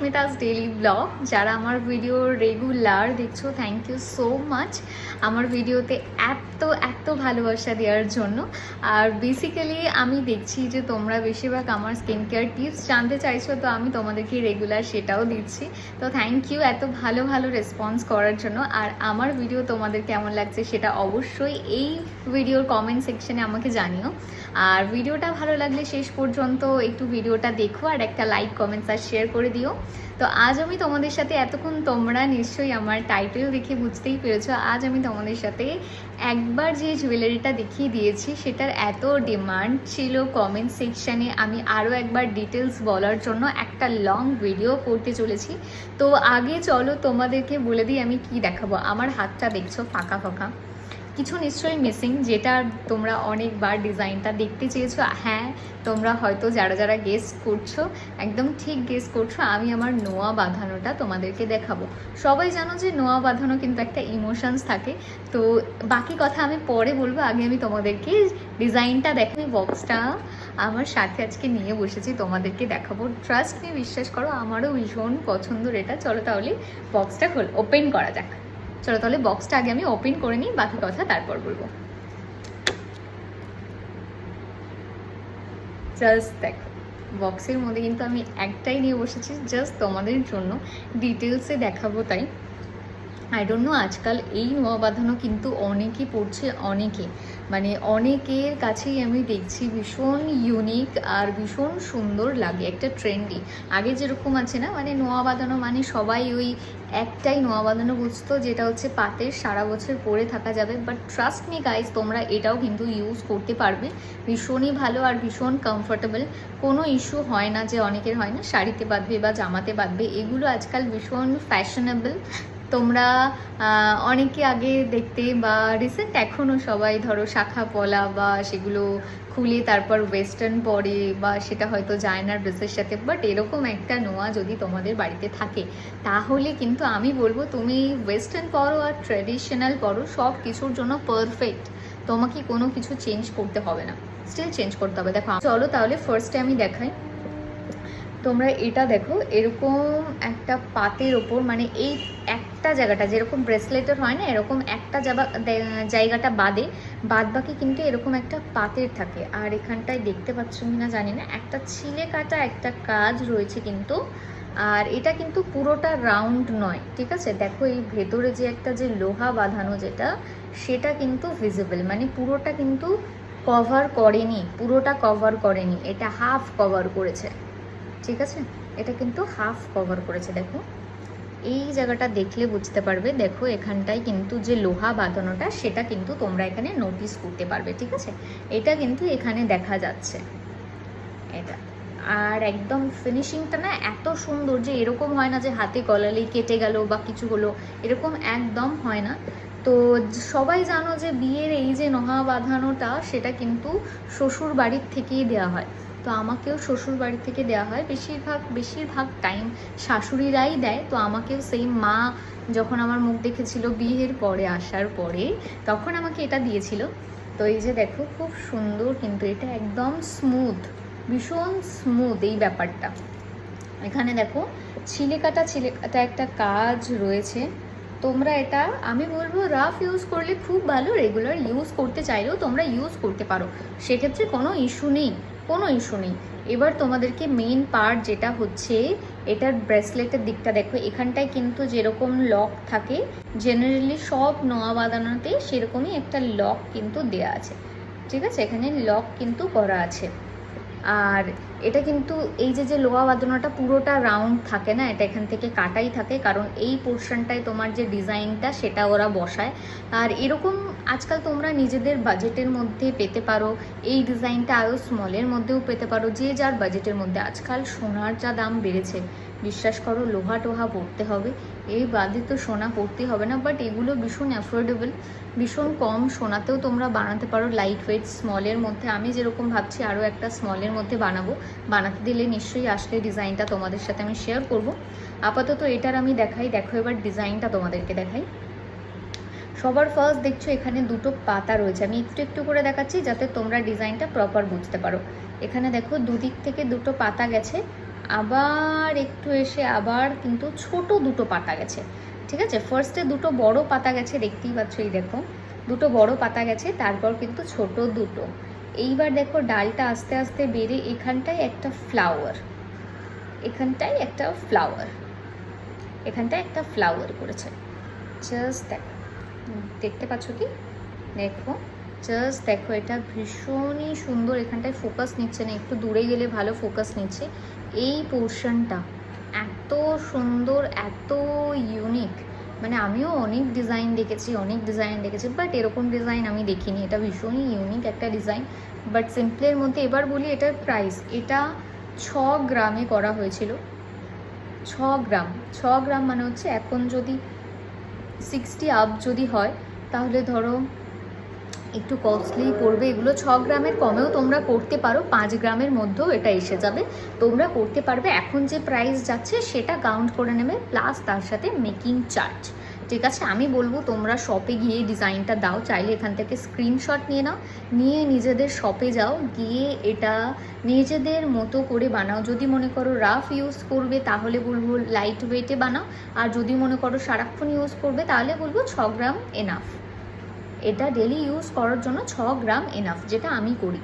অস্মিতাস daily blog যারা আমার video regular দেখছ থ্যাংক ইউ সো মাচ আমার ভিডিওতে এত এত ভালোবাসা দেওয়ার জন্য। আর বেসিক্যালি আমি দেখছি যে তোমরা বেশিরভাগ আমার স্কিন কেয়ার টিপস জানতে চাইছো, তো আমি তোমাদেরকে রেগুলার সেটাও দিচ্ছি। তো থ্যাংক ইউ এত ভালো ভালো রেসপন্স করার জন্য। আর আমার ভিডিও তোমাদের কেমন লাগছে সেটা অবশ্যই এই ভিডিওর কমেন্ট সেকশনে আমাকে জানিও। আর ভিডিওটা ভালো লাগলে শেষ পর্যন্ত একটু ভিডিওটা দেখো আর একটা লাইক কমেন্টস আর শেয়ার করে দিও। তো আজ আমি তোমাদের সাথে এতক্ষণ তোমরা নিশ্চয়ই আমার টাইটেল দেখে বুঝতেই পেরেছ। আজ আমি তোমাদের সাথে একবার যে জুয়েলারিটা দেখিয়ে দিয়েছি, সেটার এত ডিমান্ড ছিল কমেন্ট সেকশানে আমি আরও একবার ডিটেলস বলার জন্য একটা লং ভিডিও করতে চলেছি। তো আগে চলো তোমাদেরকে বলে দিই আমি কি দেখাবো। আমার হাতটা দেখছ ফাঁকা ফাঁকা। কিছু নিশ্চয়ই মিসিং যেটা তোমরা অনেকবার ডিজাইনটা দেখতে চেয়েছো। হ্যাঁ তোমরা হয়তো যারা যারা গেস করছ, একদম ঠিক গেস করছ, আমি আমার নোয়া বাঁধানোটা তোমাদেরকে দেখাবো। সবাই জানো যে নোয়া বাঁধানো কিন্তু একটা ইমোশনস থাকে। তো বাকি কথা আমি পরে বলব, আগে আমি তোমাদেরকে ডিজাইনটা দেখো বক্সটা আমার সাথে আজকে নিয়ে বসেছি, তোমাদেরকে দেখাবো। ট্রাস্ট নিয়ে বিশ্বাস করো, আমারও ভীষণ পছন্দের এটা। চলো তাহলে বক্সটা খোল ওপেন করা যাক। চলো তাহলে বক্সটা আগে আমি ওপেন করে নিই, বাকি কথা তারপর বলব। জাস্ট দেখো বক্সের মধ্যে কিন্তু আমি একটাই নিয়ে বসেছি জাস্ট তোমাদের জন্য ডিটেলসে দেখাবো তাই। আই ডোন্ট নো আজকাল এই নোয়া বাঁধানো কিন্তু অনেকে পড়ছে, অনেকে। মানে অনেকের কাছেই আমি দেখছি ভীষণ ইউনিক আর ভীষণ সুন্দর লাগে, একটা ট্রেন্ডি আগে যেরকম আছে না মানে নোয়া বাঁধানো মানে সবাই ওই একটাই নোয়া বাঁধানো বুঝতো, যেটা হচ্ছে পাতের সারা বছর পরে থাকা যাবে। বাট ট্রাস্ট মি গাইজ তোমরা এটাও কিন্তু ইউজ করতে পারবে। ভীষণই ভালো আর ভীষণ কমফোর্টেবল কোনো ইস্যু হয় না যে অনেকের হয় না, শাড়িতে বাঁধবে বা জামাতে বাঁধবে, এগুলো আজকাল ভীষণ ফ্যাশনেবল তোমরা অনেকে আগে দেখতে বা রিসেন্ট এখনও সবাই ধরো শাখা পলা বা সেগুলো খুলে তারপর ওয়েস্টার্ন পরে বা সেটা হয়তো জায়নার ড্রেসের সাথে বাট এরকম একটা নোয়া যদি তোমাদের বাড়িতে থাকে, তাহলে কিন্তু আমি বলব তুমি ওয়েস্টার্ন পরো আর ট্র্যাডিশনাল পরো, সব কিছুর জন্য পারফেক্ট তোমাকে কোনো কিছু চেঞ্জ করতে হবে না। স্টিল চেঞ্জ করতে হবে। দেখো, চলো তাহলে ফার্স্টে আমি দেখাই। তোমরা এটা দেখো, এরকম একটা পাতের ওপর মানে এই একটা জায়গাটা, যেরকম ব্রেসলেটের হয় না, এরকম একটা জায়গা- জায়গাটা বাদে বাদ বাকি কিন্তু এরকম একটা পাতের থাকে। আর এখানটায় দেখতে পাচ্ছ কিনা জানি না, একটা ছিলে কাটা একটা কাজ রয়েছে কিন্তু, আর এটা কিন্তু পুরোটা রাউন্ড নয়, ঠিক আছে? দেখো এই ভেতরে যে একটা যে লোহা বাঁধানো যেটা, সেটা কিন্তু ভিজিবল মানে পুরোটা কিন্তু কভার করেনি, পুরোটা কভার করেনি। এটা হাফ কভার করেছে, ঠিক আছে? এটা কিন্তু হাফ কভার করেছে, দেখো। এই জায়গাটা দেখলে বুঝতে পারবে, দেখো এখানটায় কিন্তু যে লোহা বাঁধানোটা, সেটা কিন্তু তোমরা এখানে নোটিস করতে পারবে, ঠিক আছে? এটা কিন্তু এখানে দেখা যাচ্ছে। এটা। আর একদম ফিনিশিংটা না এত সুন্দর যে এরকম হয় না যে হাতে গলালেই কেটে গেল বা কিছু হলো, এরকম একদম হয় না। তো সবাই জানো যে বিয়ের এই যে নহা বাঁধানোটা, সেটা কিন্তু শ্বশুর বাড়ির থেকেই দেওয়া হয়। তো আমাকেও শ্বশুর বাড়ি থেকে দেওয়া হয়। বেশিরভাগ বেশিরভাগ টাইম শাশুড়িরাই দেয়। তো আমাকেও সেই মা যখন আমার মুখ দেখেছিল বিয়ের পরে আসার পরে, তখন আমাকে এটা দিয়েছিল। তো এই যে দেখো, খুব সুন্দর কিন্তু এটা একদম স্মুথ ভীষণ স্মুথ এই ব্যাপারটা। এখানে দেখো ছিলে কাটা ছিলে কাটা একটা কাজ রয়েছে। তোমরা এটা, আমি বলব রাফ ইউজ করলে খুব ভালো রেগুলার ইউজ করতে চাইলেও তোমরা ইউজ করতে পারো। সেক্ষেত্রে কোনো ইস্যু নেই। কোনো ইস্যু নেই। এবার তোমাদেরকে মেইন পার্ট যেটা হচ্ছে, এটার ব্রেসলেটের দিকটা দেখো। এখানটায় কিন্তু যেরকম লক থাকে জেনারেলি সব নোয়া বাঁধানোতে সেরকমই একটা লক কিন্তু দেয়া আছে। ঠিক আছে? এখানে লক কিন্তু করা আছে। আর এটা কিন্তু এই যে যে লোহা বাঁধানোটা পুরোটা রাউন্ড থাকে না, এটা এখান থেকে কাটাই থাকে, কারণ এই পোর্শনটায় তোমার যে ডিজাইনটা সেটা ওরা বসায়। আর এরকম আজকাল তোমরা নিজেদের বাজেটের মধ্যে পেতে পারো, এই ডিজাইনটা আরও স্মলের মধ্যেও পেতে পারো, যে যার বাজেটের মধ্যে। আজকাল সোনার যা দাম বেড়েছে বিশ্বাস করো, লোহা টোহা পড়তে হবে। এই বাদে তো সোনা পড়তে হবে না বাট এগুলো ভীষণ অ্যাফোর্ডেবল ভীষণ কম সোনাতেও তোমরা বানাতে পারো লাইট ওয়েট স্মলের মধ্যে। আমি যেরকম ভাবছি, আরও একটা স্মলের মধ্যে বানাবো। বানাতে দিলে নিশ্চয়ই আসলে ডিজাইনটা তোমাদের সাথে আমি শেয়ার করব। আপাতত এটার আমি দেখাই, দেখো এবার ডিজাইনটা তোমাদেরকে দেখাই। সবার ফার্স্ট দেখছ এখানে দুটো পাতা রয়েছে। আমি একটু একটু করে দেখাচ্ছি যাতে তোমরা ডিজাইনটা প্রপার বুঝতে পারো। এখানে দেখো দুদিক থেকে দুটো পাতা গেছে। আবার একটু এসে আবার কিন্তু ছোট দুটো পাতা গেছে। ঠিক আছে? ফার্স্টে দুটো বড় পাতা গেছে, দেখতেই পাচ্ছ এই দেখো। দুটো বড় পাতা গেছে, তারপর কিন্তু ছোট দুটো। এইবার দেখো ডালটা আস্তে আস্তে বেড়ে এখানটায় একটা ফ্লাওয়ার এখানটায় একটা ফ্লাওয়ার এখানটায় একটা ফ্লাওয়ার করেছে। জাস্ট দেখো। দেখতে পাচ্ছ কি? দেখো। জাস্ট দেখো এটা ভীষণই সুন্দর, এখানটায় ফোকাস নিচ্ছে না, একটু দূরে গেলে ভালো ফোকাস নিচ্ছে। এই পোর্শনটা এত সুন্দর, এত ইউনিক মানে আমিও অনেক ডিজাইন দেখেছি, অনেক ডিজাইন দেখেছি বাট এরকম ডিজাইন আমি দেখিনি। এটা ভীষণই ইউনিক একটা ডিজাইন বাট সিম্পলের মধ্যে এবার বলি এটার প্রাইস এটা ছ গ্রামে করা হয়েছিল। ছ গ্রাম। ছ গ্রাম মানে হচ্ছে এখন যদি সিক্সটি আপ যদি হয়, তাহলে ধরো একটু কস্টলি পড়বে এগুলো। ছ গ্রামের কমেও তোমরা করতে পারো, পাঁচ গ্রামের মধ্যেও এটা এসে যাবে। তোমরা করতে পারবে, এখন যে প্রাইস যাচ্ছে সেটা কাউন্ট করে নেবে প্লাস তার সাথে মেকিং চার্জ ঠিক আছে? আমি বলব তোমরা শপে গিয়ে ডিজাইনটা দাও, চাইলে এখান থেকে স্ক্রিনশট নিয়ে নাও। নিয়ে নিজেদের শপে যাও, গিয়ে এটা নিজেদের মতো করে বানাও। যদি মনে করো রাফ ইউজ করবে, তাহলে বলব লাইট ওয়েটে বানাও। আর যদি মনে করো সারাক্ষণ ইউজ করবে, তাহলে বলব ছ গ্রাম এনাফ এটা ডেলি ইউজ করার জন্য ছ গ্রাম এনাফ যেটা আমি করি,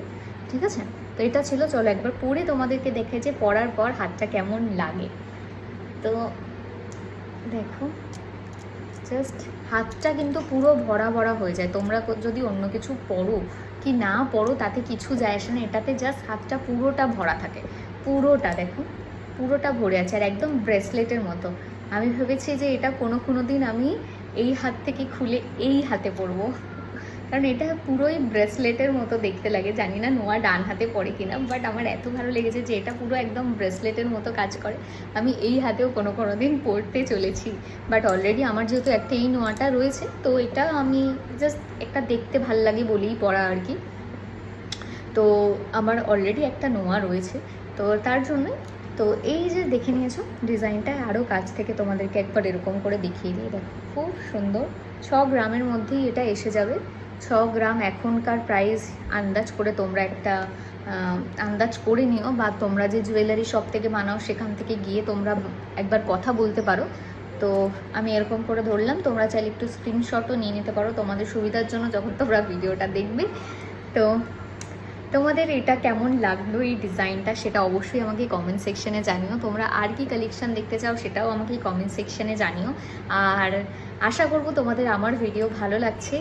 ঠিক আছে? তো এটা ছিল, চলো একবার পরে তোমাদেরকে দেখে যে পরার পর হাতটা কেমন লাগে। তো দেখো জাস্ট হাতটা কিন্তু পুরো ভরা ভরা হয়ে যায়। তোমরা যদি অন্য কিছু পরো কি না পরো তাতে কিছু যায় আসে না। এটাতে জাস্ট হাতটা পুরোটা ভরা থাকে। পুরোটা, দেখো, পুরোটা ভরে আছে। আর একদম ব্রেসলেটের মতো। আমি ভেবেছি যে এটা কোনো কোনো দিন আমি এই হাত থেকে খুলে এই হাতে পরবো। কারণ এটা পুরোই ব্রেসলেটের মতো দেখতে লাগে। জানি না নোয়া ডান হাতে পড়ে কিনা বাট আমার এত ভালো লেগেছে যে এটা পুরো একদম ব্রেসলেটের মতো কাজ করে। আমি এই হাতেও কোনো কোনো দিন পরতে চলেছি বাট অলরেডি আমার যেহেতু একটা এই নোয়াটা রয়েছে, তো এটা আমি জাস্ট একটা দেখতে ভালো লাগে বলেই পরা আর কি। তো আমার অলরেডি একটা নোয়া রয়েছে, তো তার জন্যই তো এই যে দেখে নিয়েছো, ডিজাইনটা আরও কাছ থেকে তোমাদেরকে একবার এরকম করে দেখিয়ে দিই দেখো খুব সুন্দর। ছ গ্রামের মধ্যেই এটা এসে যাবে। ছ গ্রাম এখনকার প্রাইস আন্দাজ করে তোমরা একটা আন্দাজ করে নিও বা তোমরা যে জুয়েলারি শপ থেকে বানাও সেখান থেকে গিয়ে তোমরা একবার কথা বলতে পারো। তো আমি এরকম করে ধরলাম। তোমরা চাইলে একটু স্ক্রিনশটও নিয়ে নিতে পারো। তোমাদের সুবিধার জন্য যখন তোমরা ভিডিওটা দেখবে। তো তোমাদের এটা কেমন লাগল এই ডিজাইনটা সেটা অবশ্যই আমাকে কমেন্ট সেকশনে জানিও। তোমরা আর কি কালেকশন দেখতে চাও সেটাও আমাকে কমেন্ট সেকশনে জানিও। আর আশা করব তোমাদের আমার ভিডিও ভালো লাগছে।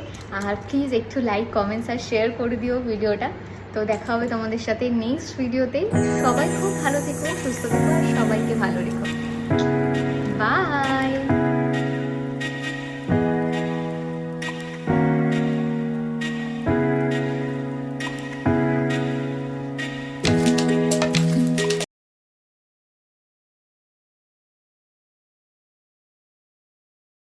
আর প্লিজ একটু লাইক কমেন্টস আর শেয়ার করে দিও ভিডিওটা। তো দেখা হবে তোমাদের সাথে নেক্সট ভিডিওতে সবাই খুব ভালো থেকো, সুস্থ থেকো, আর সবাইকে ভালো রেখো। বাই